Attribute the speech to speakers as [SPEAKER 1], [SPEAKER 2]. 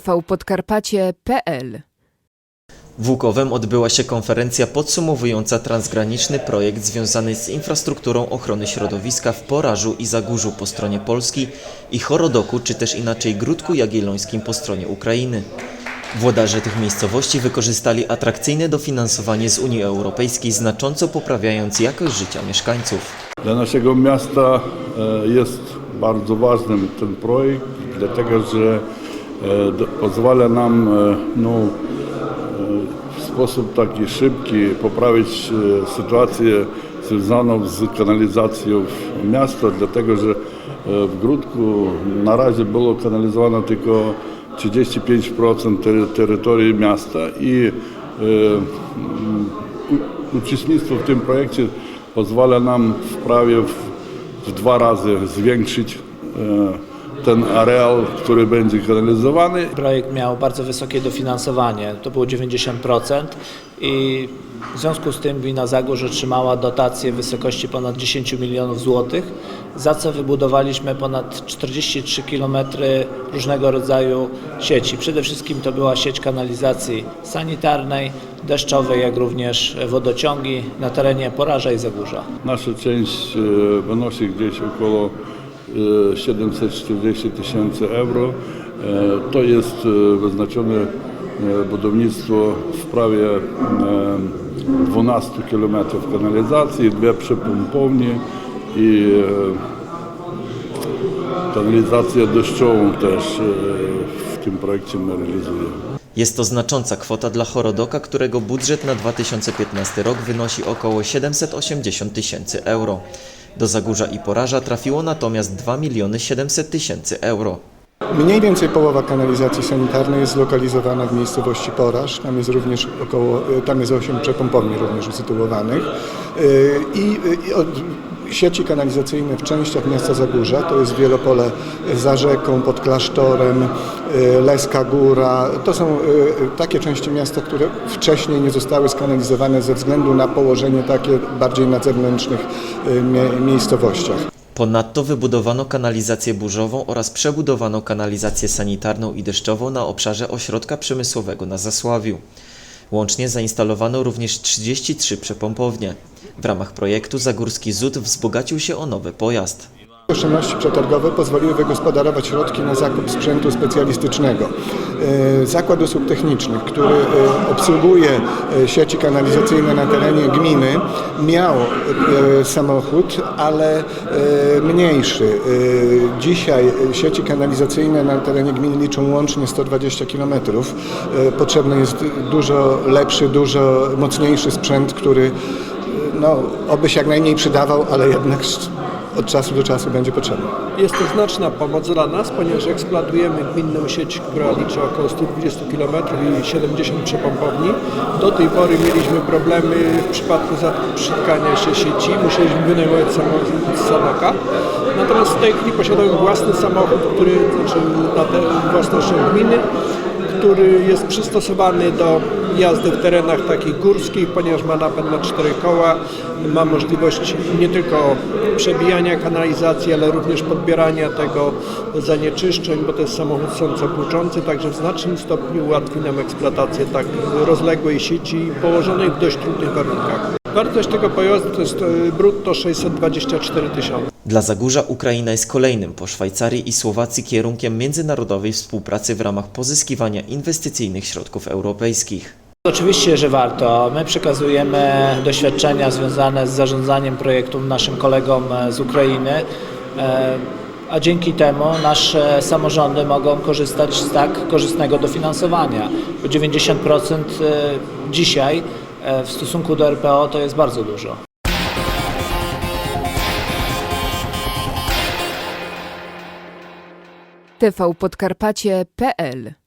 [SPEAKER 1] tvpodkarpacie.pl
[SPEAKER 2] W Łukowem odbyła się konferencja podsumowująca transgraniczny projekt związany z infrastrukturą ochrony środowiska w Porażu i Zagórzu po stronie Polski i Chorodoku, czy też inaczej Gródku Jagiellońskim po stronie Ukrainy. Włodarze tych miejscowości wykorzystali atrakcyjne dofinansowanie z Unii Europejskiej, znacząco poprawiając jakość życia mieszkańców.
[SPEAKER 3] Dla naszego miasta e, jest bardzo ważny ten projekt, dlatego że pozwala nam e, no, e, w sposób taki szybki poprawić e, sytuację związaną z kanalizacją miasta, dlatego że e, w Grudku na razie było kanalizowane tylko 35% tery- terytorii miasta i e, uczestnictwo w tym projekcie pozwala nam w prawie w, w dwa razy zwiększyć e, ten areał, który będzie kanalizowany.
[SPEAKER 4] Projekt miał bardzo wysokie dofinansowanie, to było 90% i w związku z tym gmina Zagórz otrzymała dotację w wysokości ponad 10 milionów złotych, za co wybudowaliśmy ponad 43 km różnego rodzaju sieci. Przede wszystkim to była sieć kanalizacji sanitarnej, deszczowej, jak również wodociągi na terenie Poraża i Zagórza.
[SPEAKER 3] Nasza część e, wynosi gdzieś około 740 tysięcy euro. E, To jest e, wyznaczone e, budownictwo w prawie e, 12 km kanalizacji, dwie przypompownie i e, kanalizację deszczową też e, w tym projekcie my realizujemy.
[SPEAKER 2] Jest to znacząca kwota dla Chorodoka, którego budżet na 2015 rok wynosi około 780 tysięcy euro. Do Zagórza i Poraża trafiło natomiast 2 miliony 700 tysięcy euro.
[SPEAKER 5] Mniej więcej połowa kanalizacji sanitarnej jest zlokalizowana w miejscowości Poraż. Tam jest również około, y, tam jest 8 przepompowni również usytuowanych. Y, I, i od, sieci kanalizacyjne w częściach miasta Zagórza, to jest Wielopole za rzeką, pod klasztorem, Leska Góra. To są takie części miasta, które wcześniej nie zostały skanalizowane ze względu na położenie takie bardziej na zewnętrznych mie- miejscowościach.
[SPEAKER 2] Ponadto wybudowano kanalizację burzową oraz przebudowano kanalizację sanitarną i deszczową na obszarze ośrodka przemysłowego na Zasławiu. Łącznie zainstalowano również 33 przepompownie. W ramach projektu Zagórski ZUT wzbogacił się o nowy pojazd.
[SPEAKER 5] Oszczędności przetargowe pozwoliły wygospodarować środki na zakup sprzętu specjalistycznego. E, Zakład Usług Technicznych, który e, obsługuje e, sieci kanalizacyjne na terenie gminy, miał samochód, ale mniejszy. Dzisiaj sieci kanalizacyjne na terenie gminy liczą łącznie 120 km. Potrzebny jest dużo lepszy, dużo mocniejszy sprzęt, który no, oby się jak najmniej przydawał, ale jednak od czasu do czasu będzie potrzebny.
[SPEAKER 6] Jest to znaczna pomoc dla nas, ponieważ eksploatujemy gminną sieć, która liczy około 120 km i 70 przepompowni. Do tej pory mieliśmy problemy w przypadku zatrzymania się sieci, musieliśmy wynajmować samochód z Sanoka. Natomiast w tej chwili posiadamy własny samochód, który znaczy na własnością gminy, który jest przystosowany do jazdy w terenach takich górskich, ponieważ ma napęd na cztery koła, ma możliwość nie tylko przebijania kanalizacji, ale również podbierania tego zanieczyszczeń, bo to jest samochód sącopłuczący, także w znacznym stopniu ułatwi nam eksploatację tak rozległej sieci położonej w dość trudnych warunkach. Wartość tego pojazdu to jest e, brutto 624 tysiące.
[SPEAKER 2] Dla Zagórza Ukraina jest kolejnym po Szwajcarii i Słowacji kierunkiem międzynarodowej współpracy w ramach pozyskiwania inwestycyjnych środków europejskich.
[SPEAKER 4] Oczywiście, że warto. My przekazujemy doświadczenia związane z zarządzaniem projektów naszym kolegom e, z Ukrainy, e, a dzięki temu nasze samorządy mogą korzystać z tak korzystnego dofinansowania. Bo 90% e, dzisiaj w stosunku do RPO to jest bardzo dużo.
[SPEAKER 1] tvpodkarpacie.pl